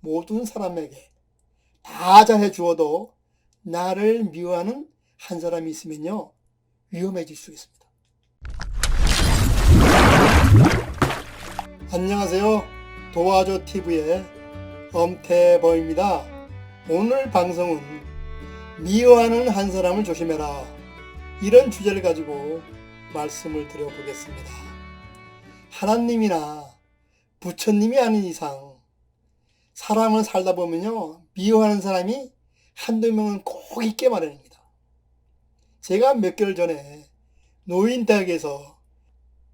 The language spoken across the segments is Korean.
모든 사람에게 다 잘해 주어도 나를 미워하는 한 사람이 있으면요. 위험해질 수 있습니다. 안녕하세요. 도와줘 TV의 엄태버입니다. 오늘 방송은 미워하는 한 사람을 조심해라. 이런 주제를 가지고 말씀을 드려보겠습니다. 하나님이나 부처님이 아닌 이상 사람을 살다 보면요. 미워하는 사람이 한두 명은 꼭 있게 마련입니다. 제가 몇 개월 전에 노인대학에서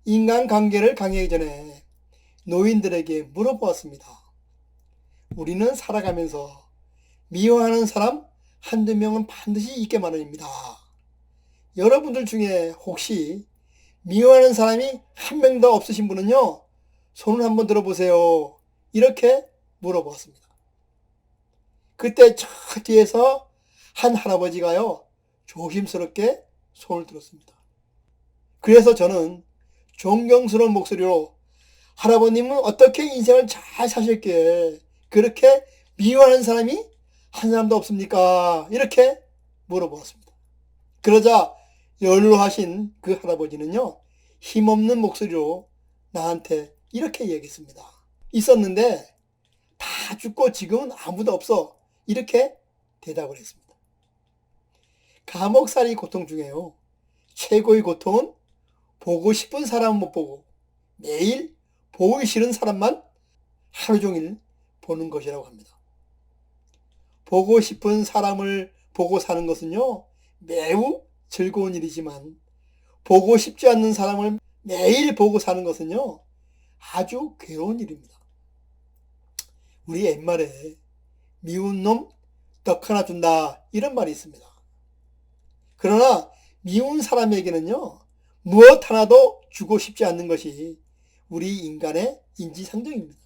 인간관계를 강의하기 전에 노인들에게 물어보았습니다. 우리는 살아가면서 미워하는 사람 한두 명은 반드시 있게 마련입니다. 여러분들 중에 혹시 미워하는 사람이 한 명도 없으신 분은요, 손을 한번 들어보세요. 이렇게 물어보았습니다. 그때 저 뒤에서 한 할아버지가요, 조심스럽게 손을 들었습니다. 그래서 저는 존경스러운 목소리로 할아버님은 어떻게 인생을 잘 사실게 그렇게 미워하는 사람이 한 사람도 없습니까? 이렇게 물어보았습니다. 그러자 연로하신 그 할아버지는요, 힘없는 목소리로 나한테 이렇게 얘기했습니다. 있었는데 다 죽고 지금은 아무도 없어. 이렇게 대답을 했습니다. 감옥살이 고통 중에요. 최고의 고통은 보고 싶은 사람은 못 보고 매일 보기 싫은 사람만 하루 종일 보는 것이라고 합니다. 보고 싶은 사람을 보고 사는 것은요, 매우 즐거운 일이지만, 보고 싶지 않는 사람을 매일 보고 사는 것은요, 아주 괴로운 일입니다. 우리 옛말에 미운 놈 떡 하나 준다 이런 말이 있습니다. 그러나 미운 사람에게는요 무엇 하나도 주고 싶지 않는 것이 우리 인간의 인지상정입니다.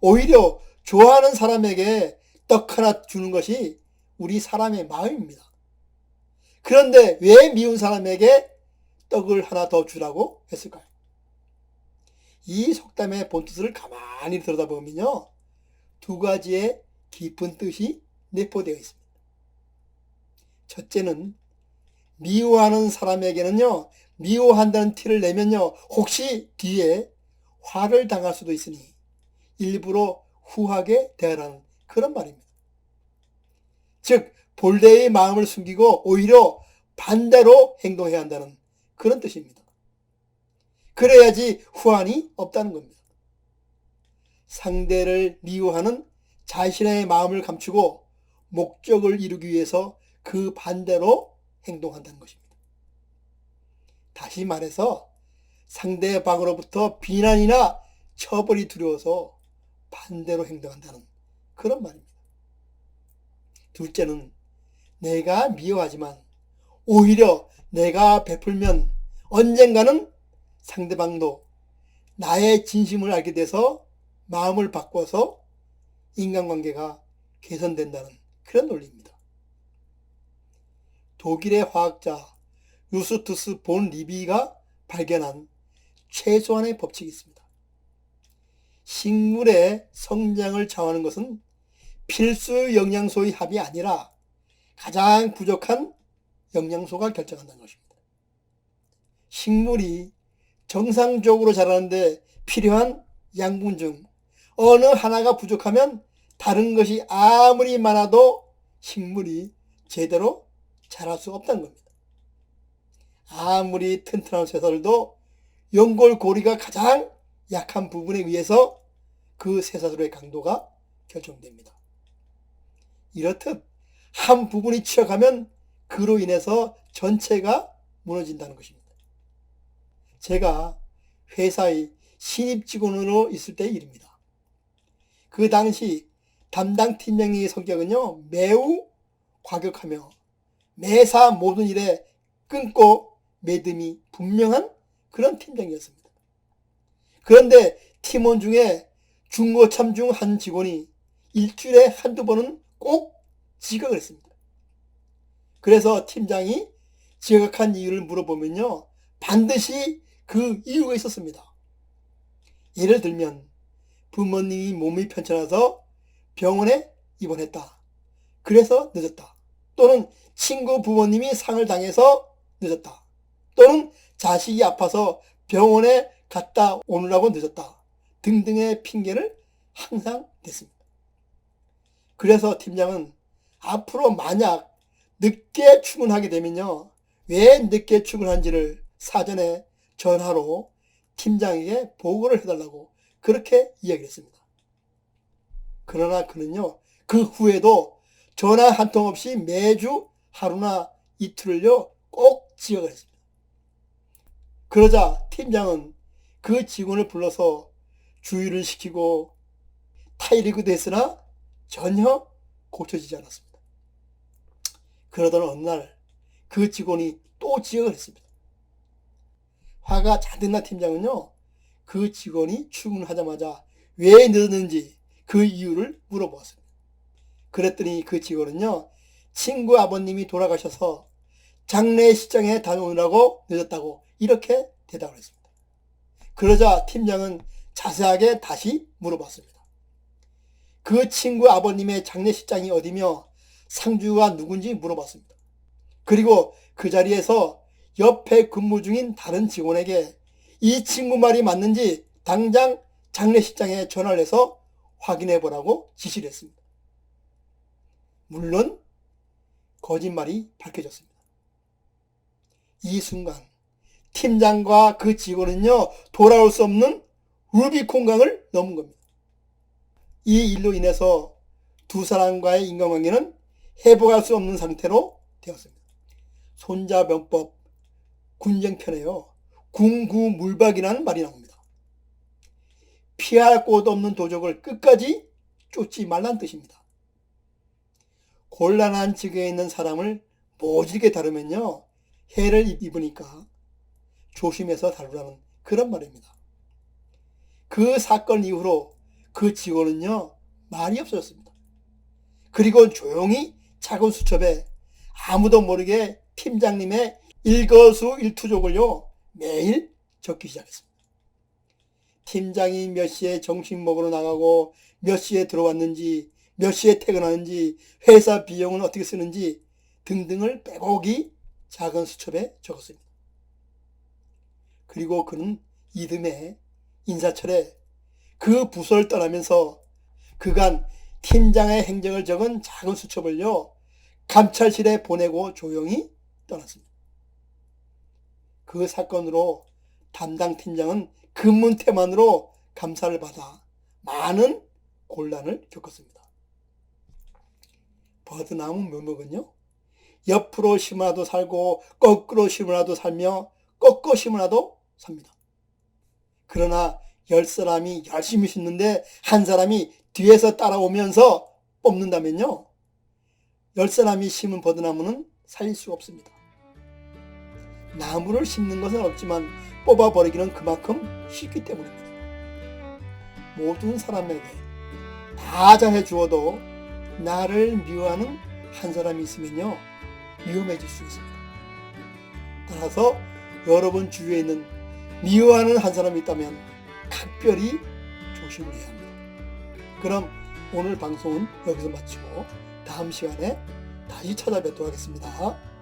오히려 좋아하는 사람에게 떡 하나 주는 것이 우리 사람의 마음입니다. 그런데 왜 미운 사람에게 떡을 하나 더 주라고 했을까요? 이 속담의 본뜻을 가만히 들여다보면요. 두 가지의 깊은 뜻이 내포되어 있습니다. 첫째는 미워하는 사람에게는요. 미워한다는 티를 내면요. 혹시 뒤에 화를 당할 수도 있으니 일부러 후하게 대하라는 그런 말입니다. 즉 본래의 마음을 숨기고 오히려 반대로 행동해야 한다는 그런 뜻입니다. 그래야지 후환이 없다는 겁니다. 상대를 미워하는 자신의 마음을 감추고 목적을 이루기 위해서 그 반대로 행동한다는 것입니다. 다시 말해서 상대방으로부터 비난이나 처벌이 두려워서 반대로 행동한다는 그런 말입니다. 둘째는 내가 미워하지만 오히려 내가 베풀면 언젠가는 상대방도 나의 진심을 알게 돼서 마음을 바꿔서 인간관계가 개선된다는 그런 논리입니다. 독일의 화학자 유스투스 본 리비가 발견한 최소한의 법칙이 있습니다. 식물의 성장을 좌우하는 것은 필수 영양소의 합이 아니라 가장 부족한 영양소가 결정한다는 것입니다. 식물이 정상적으로 자라는데 필요한 양분 중 어느 하나가 부족하면 다른 것이 아무리 많아도 식물이 제대로 자랄 수 없다는 겁니다. 아무리 튼튼한 쇠사슬도 연골고리가 가장 약한 부분에 의해서 그 쇠사슬의 강도가 결정됩니다. 이렇듯 한 부분이 치어가면 그로 인해서 전체가 무너진다는 것입니다. 제가 회사의 신입 직원으로 있을 때의 일입니다. 그 당시 담당 팀장의 성격은요, 매우 과격하며 매사 모든 일에 끊고 매듭이 분명한 그런 팀장이었습니다. 그런데 팀원 중에 중고참 중 한 직원이 일주일에 한두 번은 꼭 지각을 했습니다. 그래서 팀장이 지각한 이유를 물어보면요. 반드시 그 이유가 있었습니다. 예를 들면 부모님이 몸이 편찮아서 병원에 입원했다. 그래서 늦었다. 또는 친구 부모님이 상을 당해서 늦었다. 또는 자식이 아파서 병원에 갔다 오느라고 늦었다. 등등의 핑계를 항상 댔습니다. 그래서 팀장은 앞으로 만약 늦게 출근하게 되면요. 왜 늦게 출근한지를 사전에 전화로 팀장에게 보고를 해달라고 그렇게 이야기했습니다. 그러나 그는요. 그 후에도 전화 한 통 없이 매주 하루나 이틀을요. 꼭 지각을 했습니다. 그러자 팀장은 그 직원을 불러서 주의를 시키고 타이리그도 했으나 전혀 고쳐지지 않았습니다. 그러던 어느 날 그 직원이 또 지각을 했습니다. 화가 잔뜩 난 팀장은요, 그 직원이 출근하자마자 왜 늦었는지 그 이유를 물어보았습니다. 그랬더니 그 직원은요, 친구 아버님이 돌아가셔서 장례식장에 다녀오느라고 늦었다고 이렇게 대답을 했습니다. 그러자 팀장은 자세하게 다시 물어봤습니다. 그 친구 아버님의 장례식장이 어디며 상주가 누군지 물어봤습니다. 그리고 그 자리에서 옆에 근무 중인 다른 직원에게 이 친구 말이 맞는지 당장 장례식장에 전화를 해서 확인해 보라고 지시를 했습니다. 물론 거짓말이 밝혀졌습니다. 이 순간 팀장과 그 직원은요 돌아올 수 없는 루비콘강을 넘은 겁니다. 이 일로 인해서 두 사람과의 인간관계는 회복할 수 없는 상태로 되었습니다. 손자병법 군쟁편에요. 궁구물박이라는 말이 나옵니다. 피할 곳 없는 도적을 끝까지 쫓지 말란 뜻입니다. 곤란한 직에 있는 사람을 모질게 다루면요. 해를 입으니까 조심해서 다루라는 그런 말입니다. 그 사건 이후로 그 직원은요. 말이 없어졌습니다. 그리고 조용히 작은 수첩에 아무도 모르게 팀장님의 일거수 일투족을요 매일 적기 시작했습니다. 팀장이 몇 시에 점심 먹으러 나가고 몇 시에 들어왔는지 몇 시에 퇴근하는지 회사 비용은 어떻게 쓰는지 등등을 빼곡히 작은 수첩에 적었습니다. 그리고 그는 이듬해 인사철에 그 부서를 떠나면서 그간 팀장의 행적을 적은 작은 수첩을요 감찰실에 보내고 조용히 떠났습니다. 그 사건으로 담당 팀장은 근문태만으로 감사를 받아 많은 곤란을 겪었습니다. 버드나무 묘목은요, 옆으로 심으라도 살고 거꾸로 심으라도 살며 꺾어 심으라도 삽니다. 그러나 열 사람이 열심히 심는데 한 사람이 뒤에서 따라오면서 뽑는다면요, 열 사람이 심은 버드나무는 살릴 수가 없습니다. 나무를 심는 것은 없지만 뽑아버리기는 그만큼 쉽기 때문입니다. 모든 사람에게 다 잘해 주어도 나를 미워하는 한 사람이 있으면요 위험해질 수 있습니다. 따라서 여러분 주위에 있는 미워하는 한 사람이 있다면 각별히 조심을 해야 합니다. 그럼 오늘 방송은 여기서 마치고 다음 시간에 다시 찾아뵙도록 하겠습니다.